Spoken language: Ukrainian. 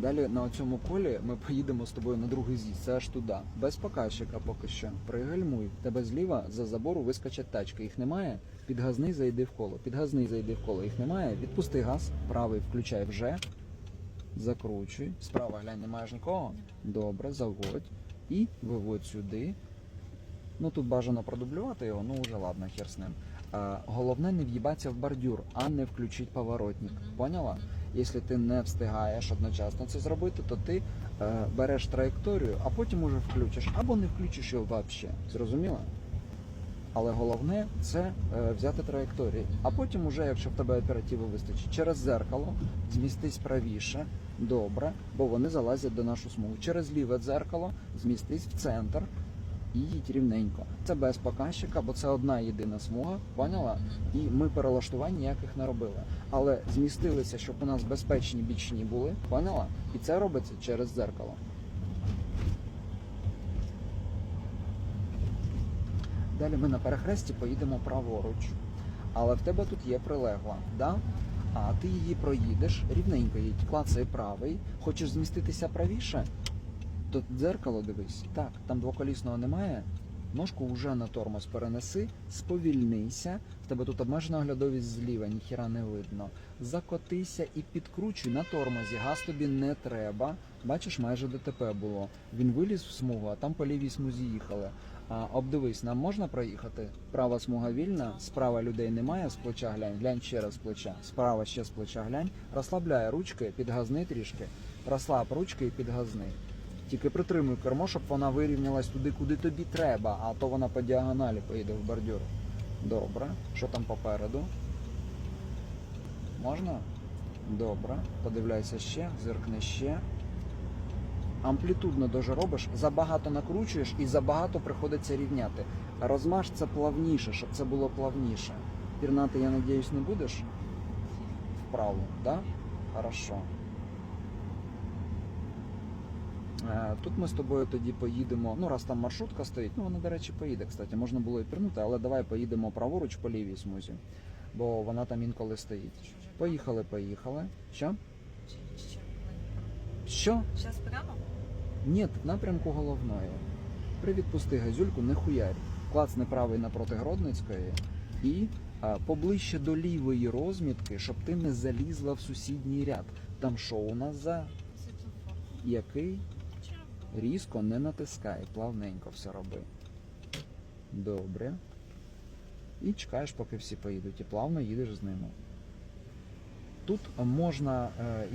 Далі на цьому колі ми поїдемо з тобою на другий з'їзд, це аж туди. Без показчика поки що. Пригальмуй. Тебе зліва за забору вискочать тачки. Їх немає. Підгазний, зайди в коло. Підгазний, зайди в коло. Їх немає. Відпусти газ, правий включай вже. Закручуй. Справа глянь, немає ж нікого. Добре, заводь. І виводь сюди. Ну тут бажано продублювати його, ну вже ладно, хер з ним. Е, головне не в'їбатися в бордюр, а не включить поворотник. Поняла? Якщо ти не встигаєш одночасно це зробити, то ти е, береш траєкторію, а потім уже включиш, або не включиш його взагалі. Зрозуміла? Але головне це е, взяти траєкторію. А потім, уже, якщо в тебе оперативи вистачить, через зеркало змістись правіше, добре, бо вони залазять до нашу смугу. Через ліве дзеркало змістись в центр їдь рівненько. Це без показчика, бо це одна єдина смуга, поняла? І ми перелаштувань ніяких не робили. Але змістилися, щоб у нас безпечні бічні були, поняла? І це робиться через дзеркало. Далі ми на перехресті поїдемо праворуч. Але в тебе тут є прилегла, да? а ти її проїдеш, рівненько їдь, клацай правий. Хочеш зміститися правіше? То дзеркало дивись. Так, там двоколісного немає. Ножку вже на тормоз перенеси, сповільнися. В тебе тут обмежена оглядовість зліва, ніхіра не видно. Закотися і підкручуй на тормозі. Газ тобі не треба. Бачиш, майже ДТП було. Він виліз в смугу, а там по лівій смузі їхали. А, обдивись, нам можна проїхати? Права смуга вільна, справа людей немає з плеча глянь, глянь ще раз з плеча. Справа ще з плеча глянь. Розслабляй ручки, підгазни трішки. Розслаб ручки і підгазни. Тільки притримуй кермо, щоб вона вирівнялась туди, куди тобі треба, а то вона по діагоналі поїде в бордюр. Добре. Що там попереду? Можна? Добре. Подивляйся ще, зиркни ще. Амплітудно дуже робиш, забагато накручуєш і забагато приходиться рівняти. Розмаж це плавніше, щоб це було плавніше. Пірнати, я надіюсь, не будеш? Вправо, да? Хорошо. Е, Тут ми з тобою тоді поїдемо. Ну, раз там маршрутка стоїть, ну вона, до речі, поїде, кстати, можна було і пірнути, але давай поїдемо праворуч по лівій смузі, бо вона там інколи стоїть. Поїхали, поїхали. Що? Що? Сейчас прямо? Ні, в напрямку головної. Привідпусти газюльку, не хуярь. Клацни правий напроти Гродницької і а, поближче до лівої розмітки, щоб ти не залізла в сусідній ряд. Там що у нас за який? Різко не натискай, плавненько все роби. Добре. І чекаєш, поки всі поїдуть, і плавно їдеш з ними. Тут можна е,